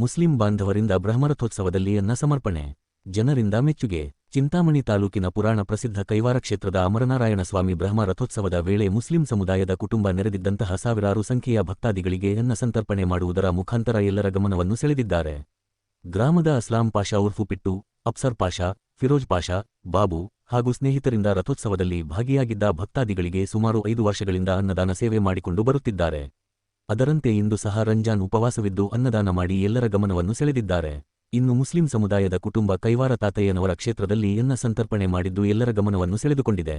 Muslim ಬಾಂಧವರಿಂದ ಬ್ರಹ್ಮರಥೋತ್ಸವದಲ್ಲಿ ಅನ್ನ ಸಮರ್ಪಣೆ ಜನರಿಂದ ಮೆಚ್ಚುಗೆ. ಚಿಂತಾಮಣಿ ತಾಲೂಕಿನ ಪುರಾಣ ಪ್ರಸಿದ್ಧ ಕೈವಾರ ಕ್ಷೇತ್ರದ ಅಮರನಾರಾಯಣ ಸ್ವಾಮಿ ಬ್ರಹ್ಮ ರಥೋತ್ಸವದ ವೇಳೆ ಮುಸ್ಲಿಂ ಸಮುದಾಯದ ಕುಟುಂಬ ನೆರೆದಿದ್ದಂತಹ ಸಾವಿರಾರು ಸಂಖ್ಯೆಯ ಭಕ್ತಾದಿಗಳಿಗೆ ಅನ್ನ ಸಂತರ್ಪಣೆ ಮಾಡುವುದರ ಮುಖಾಂತರ ಎಲ್ಲರ ಗಮನವನ್ನು ಸೆಳೆದಿದ್ದಾರೆ. ಗ್ರಾಮದ ಅಸ್ಲಾಂ ಪಾಷಾ ಉರ್ಫು ಪಿಟ್ಟು, ಅಪ್ಸರ್ ಪಾಷಾ, ಫಿರೋಜ್ ಪಾಷಾ, ಬಾಬು ಹಾಗೂ ಸ್ನೇಹಿತರಿಂದ ರಥೋತ್ಸವದಲ್ಲಿ ಭಾಗಿಯಾಗಿದ್ದ ಭಕ್ತಾದಿಗಳಿಗೆ ಸುಮಾರು ಐದು ವರ್ಷಗಳಿಂದ ಅನ್ನದಾನ ಸೇವೆ ಮಾಡಿಕೊಂಡು ಬರುತ್ತಿದ್ದಾರೆ. ಅದರಂತೆ ಇಂದು ಸಹ ರಂಜಾನ್ ಉಪವಾಸವಿದ್ದು ಅನ್ನದಾನ ಮಾಡಿ ಎಲ್ಲರ ಗಮನವನ್ನು ಸೆಳೆದಿದ್ದಾರೆ. ಇನ್ನು ಮುಸ್ಲಿಂ ಸಮುದಾಯದ ಕುಟುಂಬ ಕೈವಾರ ತಾತಯ್ಯನವರ ಕ್ಷೇತ್ರದಲ್ಲಿ ಎನ್ನ ಸಂತರ್ಪಣೆ ಮಾಡಿದ್ದು ಎಲ್ಲರ ಗಮನವನ್ನು ಸೆಳೆದುಕೊಂಡಿದೆ.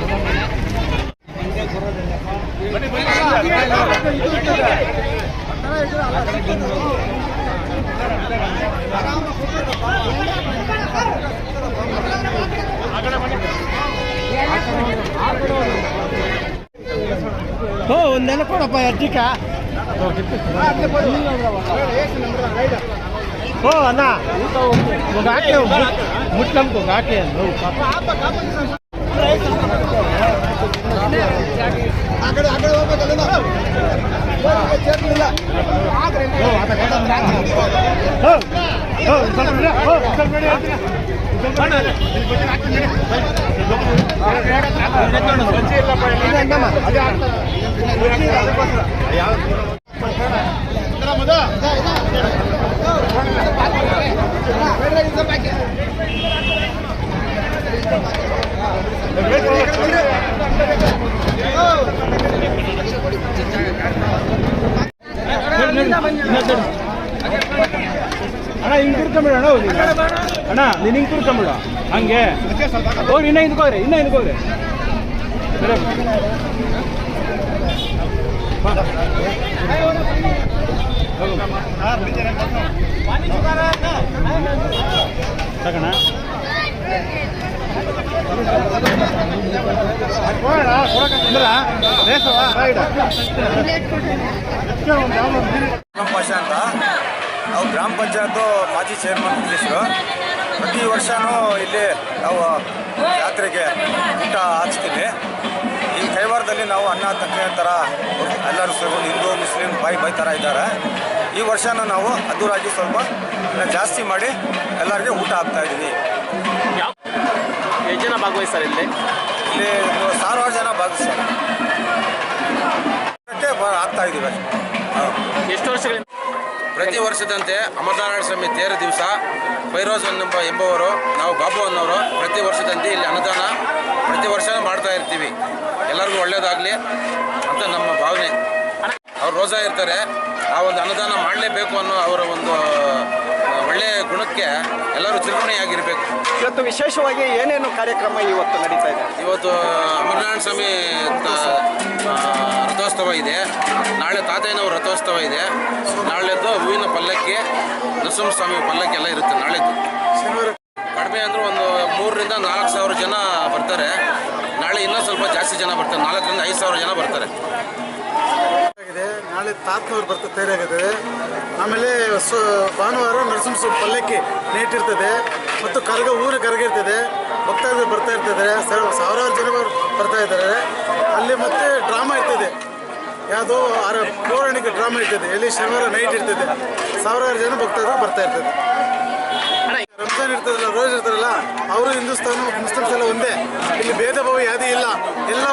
ಓ ಒಂದೆಲ್ಲ ಕೊಡಪ್ಪ ಅಜ್ಜಿಕ ಓ ಅಣ್ಣ. ಗಾಕೆ ಮುಟ್ಲಂಕು ಗಾಕೆ ಆ ಹೋಗ್ಬೇಕಲ್ಲ ಯಾವ ಅಣ್ಣ ಹಿಂಗೆ ಕೂರ್ಕೊಂಬಿಡ ಅಣ್ಣ ಹೋಗಿ. ಅಣ್ಣ ನೀನು ಹಿಂಗೆ ಕೂರ್ಕೊಂಬಿಡ ಹಂಗೆ. ಹೋಗಿ ಇನ್ನೂ ಹಿಂದ್ಕೋಗ್ರಿ ಇನ್ನೂ ಹೋಗ್ರಿ. ಸರಿ. ತಗೋಣ. ಕೊಡೋಣ ರೈಡ್ ಗ್ರಾಮ ಪಾಷಾ ಅಂತ ನಾವು ಗ್ರಾಮ ಪಂಚಾಯತ್ ಮಾಜಿ ಚೇರ್ಮನ್ ಇಂಗ್ಲೀಷರು ಪ್ರತಿ ವರ್ಷವೂ ಇಲ್ಲಿ ನಾವು ಜಾತ್ರೆಗೆ ಊಟ ಹಾಕ್ಸ್ತೀವಿ ಈ ಕೈವಾರದಲ್ಲಿ ನಾವು ಅನ್ನ ತಕ್ಕ ಥರ ಎಲ್ಲರೂ ಸೇರ್ಕೊಂಡು ಹಿಂದೂ ಮುಸ್ಲಿಂ ಬಾಯಿ ಬಾಯಿ ಥರ ಇದ್ದಾರೆ. ಈ ವರ್ಷನೂ ನಾವು ಅದೂರಾಗಿ ಸ್ವಲ್ಪ ಜಾಸ್ತಿ ಮಾಡಿ ಎಲ್ಲರಿಗೆ ಊಟ ಹಾಕ್ತಾ ಇದ್ದೀವಿ. ಎಷ್ಟು ಜನ ಭಾಗವಹಿಸ್ತಾರೆ ಇಲ್ಲಿ? ಇಲ್ಲಿ ಸಾವಿರಾರು ಜನ ಭಾಗವಹಿಸ್ತಾರೆ. ಆಗ್ತಾ ಹಾಕ್ತಾ ಇದ್ದೀವಿ. ಎಷ್ಟು ವರ್ಷಗಳಿಂದ ಪ್ರತಿ ವರ್ಷದಂತೆ ಅಮರನಾರಾಯಣ ಸ್ವಾಮಿ ತೇರ ದಿವಸ, ಫೈರೋಜ್ ಎಂಬ ಎಂಬುವರು, ನಾವು ಬಾಬು ಅನ್ನೋರು, ಪ್ರತಿ ವರ್ಷದಂತೆ ಇಲ್ಲಿ ಅನುದಾನ ಪ್ರತಿ ವರ್ಷನೂ ಮಾಡ್ತಾ ಇರ್ತೀವಿ. ಎಲ್ಲರಿಗೂ ಒಳ್ಳೆಯದಾಗಲಿ ಅಂತ ನಮ್ಮ ಭಾವನೆ. ಅವ್ರು ರೋಜಾ ಇರ್ತಾರೆ. ಆ ಒಂದು ಅನುದಾನ ಮಾಡಲೇಬೇಕು ಅನ್ನೋ ಅವರ ಒಂದು ಒಳ್ಳೆಯ ಗುಣಕ್ಕೆ ಎಲ್ಲರೂ ಚಿರುಗುಣಿಯಾಗಿರಬೇಕು ಇವತ್ತು ವಿಶೇಷವಾಗಿ ಏನೇನು ಕಾರ್ಯಕ್ರಮ ಇವತ್ತು ನಡೀತಾ ಇದೆ? ಇವತ್ತು ಅಮರನಾರಾಯಣ ಸ್ವಾಮಿ ರಥೋತ್ಸವ ಇದೆ. ನಾಳೆ ತಾತಯ್ಯನವ್ರ ರಥೋತ್ಸವ ಇದೆ. ನಾಳೆದ್ದು ಹೂವಿನ ಪಲ್ಲಕ್ಕಿ ನರಸಿಂಹಸ್ವಾಮಿ ಪಲ್ಲಕ್ಕಿ ಎಲ್ಲ ಇರುತ್ತೆ ನಾಳೆದ್ದು. ಕಡಿಮೆ ಅಂದ್ರೆ ಒಂದು ಮೂರರಿಂದ ನಾಲ್ಕು ಸಾವಿರ ಜನ ಬರ್ತಾರೆ. ನಾಳೆ ಇನ್ನೂ ಸ್ವಲ್ಪ ಜಾಸ್ತಿ ಜನ ಬರ್ತಾರೆ. ನಾಲ್ಕರಿಂದ ಐದು ಸಾವಿರ ಜನ ಬರ್ತಾರೆ. ನಾಳೆ ತಾತ್ನವ್ರು ಬರ್ತಾ ತಯಾರಾಗಿದೆ. ಆಮೇಲೆ ಸೊ, ಭಾನುವಾರ ನರಸಿಂಹ ಪಲ್ಲಕ್ಕಿ ನೇಟ್ ಇರ್ತದೆ. ಮತ್ತು ಕರಗ, ಊರು ಕರಗ ಇರ್ತದೆ. ಬರ್ತಾ ಇರ್ತಿದ್ದಾರೆ ಸಾವ- ಸಾವಿರಾರು ಜನ ಬರ್ತಾ ಇದ್ದಾರೆ. ಅಲ್ಲಿ ಮತ್ತೆ ಡ್ರಾಮಾ ಇರ್ತದೆ. ಯಾವುದೋ ಆರ, ಪೌರಾಣಿಕ ಡ್ರಾಮಾ ಇರ್ತದೆ. ಎಲ್ಲಿ ಶನಿವಾರ ನೈಟ್ ಇರ್ತದೆ. ಸಾವಿರಾರು ಜನ ಭಕ್ತಾದಿಗಳು ಬರ್ತಾ ಇರ್ತದೆ. ರಂಜಾನ್ ಇರ್ತದಲ್ಲ, ರೋಜ್ ಇರ್ತಾರಲ್ಲ ಅವರು ಹಿಂದೂಸ್ತಾನ ಮುಸ್ಲಿಮ್ಸ್ ಎಲ್ಲ ಒಂದೇ. ಇಲ್ಲಿ ಭೇದ ಭಾವ ಯಾವುದೇ ಇಲ್ಲ. ಎಲ್ಲ